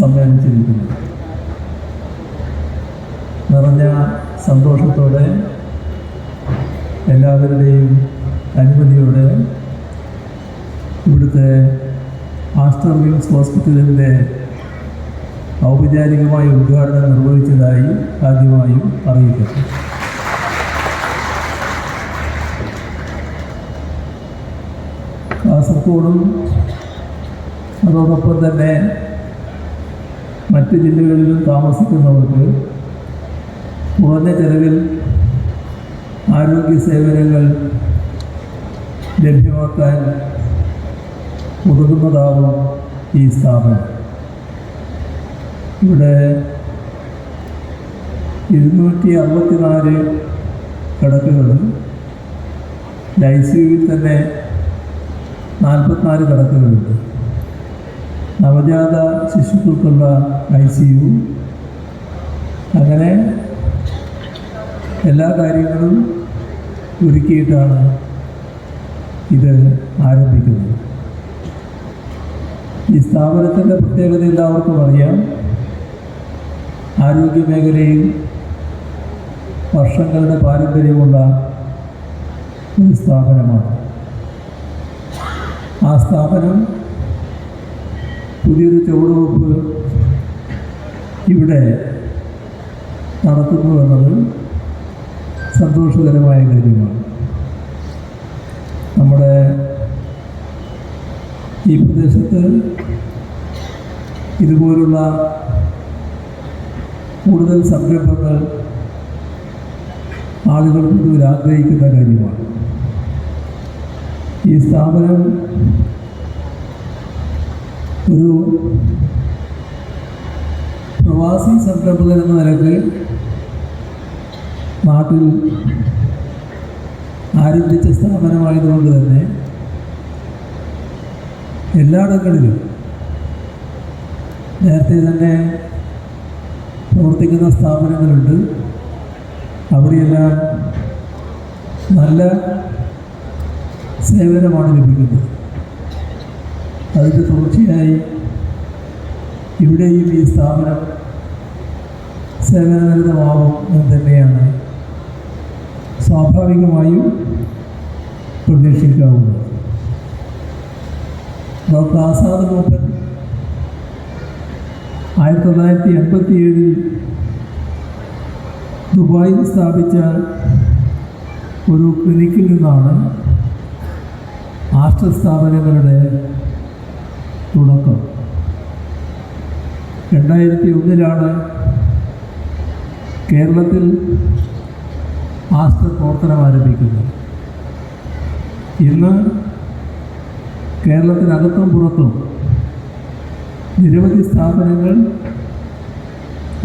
സമ്മേളിച്ചിരിക്കുന്നത്. നിറഞ്ഞ സന്തോഷത്തോടെ എല്ലാവരുടെയും അനുമതിയോടെ ഇവിടുത്തെ ആസ്റ്റർ വിംസ് ഹോസ്പിറ്റലിന്റെ ഔപചാരികമായ ഉദ്ഘാടനം നിർവഹിച്ചതായി ആദ്യമായും അറിയിക്കുന്നു കാസർഗോഡും അതോടൊപ്പം തന്നെ മറ്റ് ജില്ലകളിലും താമസിക്കുന്നവർക്ക് കുറഞ്ഞ ചെലവിൽ ആരോഗ്യ സേവനങ്ങൾ ലഭ്യമാക്കാൻ ഉതകുന്നതാവും ഈ സ്ഥാപനം. ഇവിടെ ഇരുന്നൂറ്റി അറുപത്തിനാല് കിടക്കുകളും ഐ സി യുവിൽ തന്നെ നാൽപ്പത്തിനാല് കിടക്കുകളുണ്ട്. നവജാത ശിശുക്കൾക്കുള്ള ഐ സി യു. അങ്ങനെ എല്ലാ കാര്യങ്ങളും ഒരുക്കിയിട്ടാണ് ഇത് ആരംഭിക്കുന്നത്. ഈ സ്ഥാപനത്തിന്റെ പ്രത്യേകത എല്ലാവർക്കും അറിയാം. ആരോഗ്യ മേഖലയിൽ വർഷങ്ങളുടെ പാരമ്പര്യമുള്ള ഒരു സ്ഥാപനമാണ്. ആ സ്ഥാപനം പുതിയൊരു ചുവടുവെപ്പ് ഇവിടെ നടത്തുന്നു എന്നത് സന്തോഷകരമായ കാര്യമാണ്. നമ്മുടെ ഈ പ്രദേശത്ത് ഇതുപോലുള്ള കൂടുതൽ സംരംഭങ്ങൾ ആളുകൾ പൊതുവിൽ ആഗ്രഹിക്കുന്ന കാര്യമാണ്. ഈ സ്ഥാപനം ഒരു പ്രവാസി സംരംഭകൻ എന്ന നിലയ്ക്ക് നാട്ടിൽ ആരംഭിച്ച സ്ഥാപനമായതുകൊണ്ട് തന്നെ എല്ലായിടങ്ങളിലും നേരത്തെ തന്നെ പ്രവർത്തിക്കുന്ന സ്ഥാപനങ്ങളുണ്ട്. അവിടെയെല്ലാം നല്ല സേവനമാണ് ലഭിക്കുന്നത്. അതിന്റെ തുടർച്ചയായി ഇവിടെയും ഈ സ്ഥാപനം സേവനനിരതമാവും എന്ന് തന്നെയാണ് സ്വാഭാവികമായും പ്രതീക്ഷിക്കാവുന്നത്. ഡോക്ടർ ആസാദ് മൂപ്പൻ ആയിരത്തി തൊള്ളായിരത്തി എൺപത്തി ഏഴിൽ ദുബായിൽ സ്ഥാപിച്ച ഒരു ക്ലിനിക്കിൽ നിന്നാണ് ആഷ്ട സ്ഥാപനങ്ങളുടെ തുടക്കം. രണ്ടായിരത്തി ഒന്നിലാണ് കേരളത്തിൽ ആസ്റ്റർ പ്രവർത്തനം ആരംഭിക്കുന്നത്. ഇന്ന് കേരളത്തിനകത്തും പുറത്തും നിരവധി സ്ഥാപനങ്ങൾ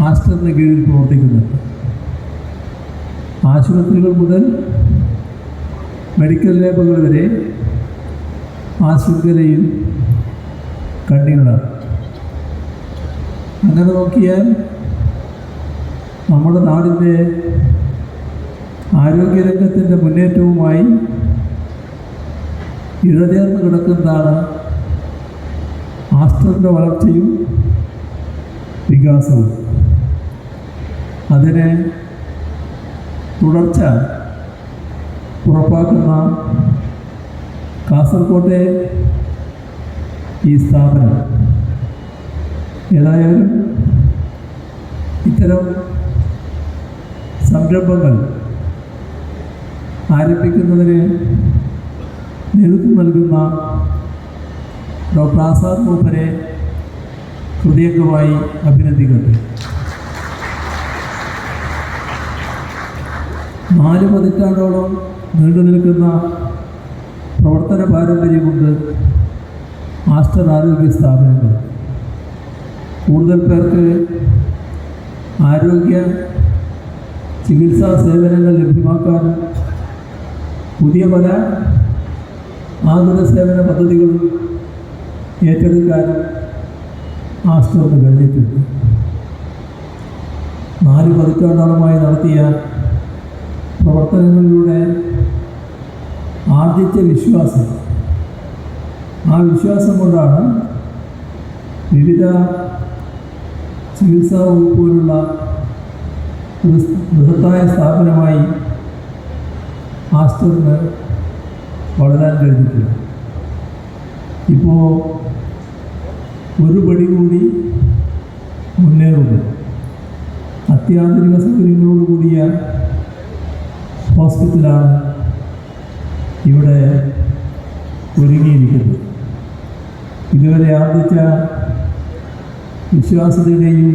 ആസ്റ്ററിന് കീഴിൽ പ്രവർത്തിക്കുന്നുണ്ട്. ആശുപത്രികൾ മുതൽ മെഡിക്കൽ ലാബുകൾ വരെ ആ ശൃംഖലയിൽ കണ്ണികളാണ് അങ്ങനെ നോക്കിയാൽ നമ്മുടെ നാടിന്റെ ആരോഗ്യരംഗത്തിന്റെ മുന്നേറ്റവുമായി ഇഴചേർന്ന് കിടക്കുന്നതാണ് ആസ്ത്രത്തിന്റെ വളർച്ചയും വികാസവും. അതിനെ തുടർച്ച ഉറപ്പാക്കുന്ന കാസർകോട്ടെ ഈ സ്ഥാപനം? ഏതായാലും ഇത്തരം സംരംഭങ്ങൾ ആരംഭിക്കുന്നതിന് നേതൃത്വം നൽകുന്ന ഡോക്ടർ ആസാദ് മൂപ്പരെ ഹൃദയംഗമായി അഭിനന്ദിക്കട്ടെ. നാല് പതിറ്റാണ്ടോളം നീണ്ടു നിൽക്കുന്ന പ്രവർത്തന പാരമ്പര്യമുണ്ട് ആസ്റ്റർ ആരോഗ്യ സ്ഥാപനങ്ങൾ. കൂടുതൽ പേർക്ക് ആരോഗ്യ ചികിത്സാ സേവനങ്ങൾ ലഭ്യമാക്കാനും പുതിയ പല ആതുര സേവന പദ്ധതികളും ഏറ്റെടുക്കാനും ആസ്റ്ററിന് കഴിഞ്ഞിട്ടുണ്ട്. നാല് പതിറ്റാണ്ടോളമായി നടത്തിയ പ്രവർത്തനങ്ങളിലൂടെ ആർജിച്ച വിശ്വാസം ആ വിശ്വാസം കൊണ്ടാണ് വിവിധ ചികിത്സാ വകുപ്പ് പോലുള്ള ബൃഹത്തായ സ്ഥാപനമായി ആസ്റ്ററിന് വളരാൻ കഴിഞ്ഞിട്ടില്ല. ഇപ്പോൾ ഒരു പടി കൂടി മുന്നേറുന്നു. അത്യാധുനിക സൗകര്യങ്ങളോട് കൂടിയ ഹോസ്പിറ്റലാണ് ഇവിടെ ഒരുങ്ങിയിരിക്കുന്നത്. ഇതുവരെ ആർജിച്ച വിശ്വാസതയുടെയും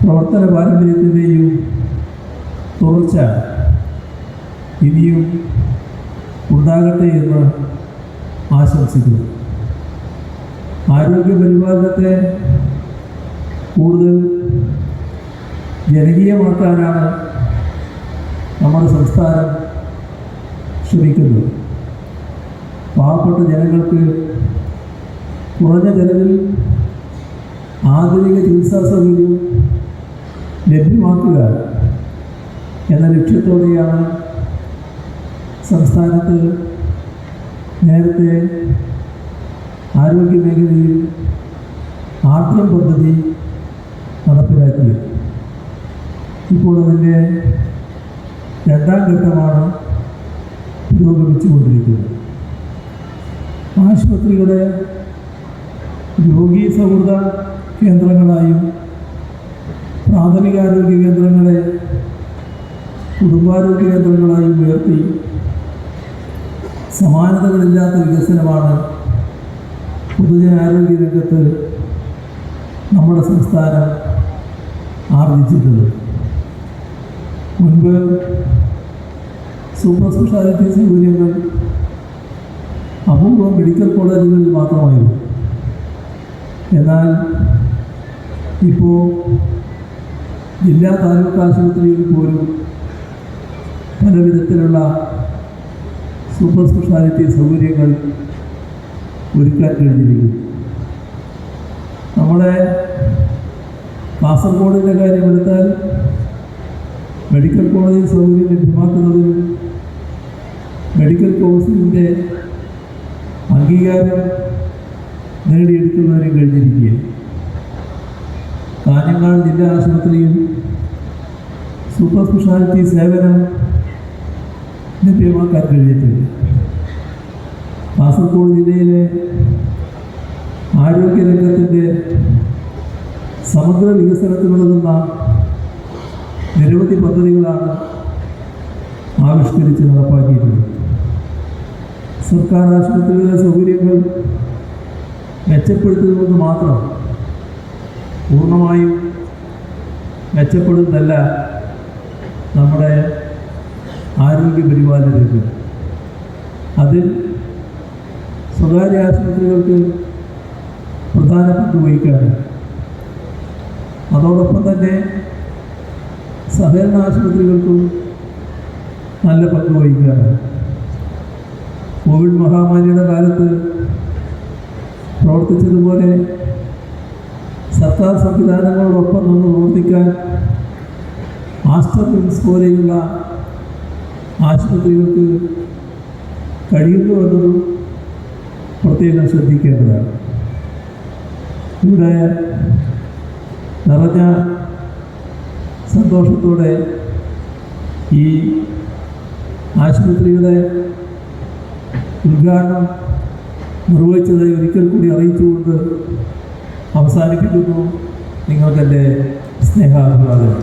പ്രവർത്തന പാരമ്പര്യത്തിന്റെയും തുടർച്ച ഇനിയും ഉണ്ടാകട്ടെ എന്ന് ആശംസിക്കുന്നു. ആരോഗ്യ പരിപാലനത്തെ കൂടുതൽ ജനകീയമാക്കാനാണ് നമ്മുടെ സംസ്ഥാനം ശ്രമിക്കുന്നത്. പാവപ്പെട്ട ജനങ്ങൾക്ക് കുറഞ്ഞ ചെലവിൽ ആധുനിക ചികിത്സാ സൗകര്യം ലഭ്യമാക്കുക എന്ന ലക്ഷ്യത്തോടെയാണ് സംസ്ഥാനത്ത് നേരത്തെ ആരോഗ്യ മേഖലയിൽ ആർദ്രം പദ്ധതി നടപ്പിലാക്കിയത്. ഇപ്പോൾ അതിന്റെ രണ്ടാം ഘട്ടമാണ് പുരോഗമിച്ചുകൊണ്ടിരിക്കുന്നത്. ആശുപത്രികളെ രോഗീ സൗഹൃദ കേന്ദ്രങ്ങളായും പ്രാഥമികാരോഗ്യ കേന്ദ്രങ്ങളെ കുടുംബാരോഗ്യ കേന്ദ്രങ്ങളായും ഉയർത്തി സമാനതകളില്ലാത്ത വികസനമാണ് പൊതുജനാരോഗ്യ രംഗത്ത് നമ്മുടെ സംസ്ഥാനം ആർജിച്ചിട്ടുള്ളത്. മുൻപ് സൂപ്പർ സ്പെഷ്യാലിറ്റി സൗകര്യങ്ങൾ അപൂർവം മെഡിക്കൽ കോളേജുകളിൽ മാത്രമായിരുന്നു. എന്നാൽ ഇപ്പോൾ ജില്ലാ താലൂക്ക് ആശുപത്രിയിൽ പോലും പല വിധത്തിലുള്ള സൂപ്പർ സ്പെഷ്യാലിറ്റി സൗകര്യങ്ങൾ ഒരുക്കാൻ കഴിഞ്ഞിരിക്കുന്നു. നമ്മുടെ കാസർഗോഡിന്റെ കാര്യമെടുത്താൽ മെഡിക്കൽ കോളേജ് സൗകര്യം ലഭ്യമാക്കുന്നതിനും മെഡിക്കൽ കോഴ്സിന്റെ അംഗീകാരം നേടിയെടുക്കുന്നതിനും കഴിഞ്ഞിരിക്കുകയാണ് കാഞ്ഞങ്ങാട് ജില്ലാ ആശുപത്രിയിൽ സൂപ്പർ സ്പെഷ്യാലിറ്റി സേവനം ലഭ്യമാക്കാൻ കഴിഞ്ഞിട്ടുണ്ട്. കാസർഗോഡ് ജില്ലയിലെ ആരോഗ്യരംഗത്തിന്റെ സമഗ്ര വികസനത്തിനുള്ളതുന്ന നിരവധി പദ്ധതികളാണ് ആവിഷ്കരിച്ച് നടപ്പാക്കിയിട്ടുള്ളത്. സർക്കാർ ആശുപത്രികളിലെ സൗകര്യങ്ങൾ മെച്ചപ്പെടുത്തുന്നത് മാത്രം പൂർണമായും മെച്ചപ്പെടുന്നതല്ല നമ്മുടെ ആരോഗ്യ പരിപാലന രംഗം അതിൽ സ്വകാര്യ ആശുപത്രികൾക്ക് പ്രധാന പങ്ക് വഹിക്കാനും അതോടൊപ്പം തന്നെ സഹകരണ ആശുപത്രികൾക്കും നല്ല പങ്ക് വഹിക്കാനും കോവിഡ് മഹാമാരിയുടെ കാലത്ത് പ്രവർത്തിച്ചതുപോലെ സർക്കാർ സംവിധാനങ്ങളോടൊപ്പം നിന്ന് പ്രവർത്തിക്കാൻ മാസ്റ്റർ മിംസ് പോലെയുള്ള ആശുപത്രികൾക്ക് കഴിയുന്നു എന്നതും പ്രത്യേകം ശ്രദ്ധിക്കേണ്ടതാണ്. ഇവിടെ നിറഞ്ഞ സന്തോഷത്തോടെ ഈ ആശുപത്രിയുടെ ഉദ്ഘാടനം നിർവഹിച്ചതായി ഒരിക്കൽ കൂടി അറിയിച്ചുകൊണ്ട് അവസാനിപ്പിക്കുന്നു. നിങ്ങൾക്കെന്റെ സ്നേഹാഭിവാദം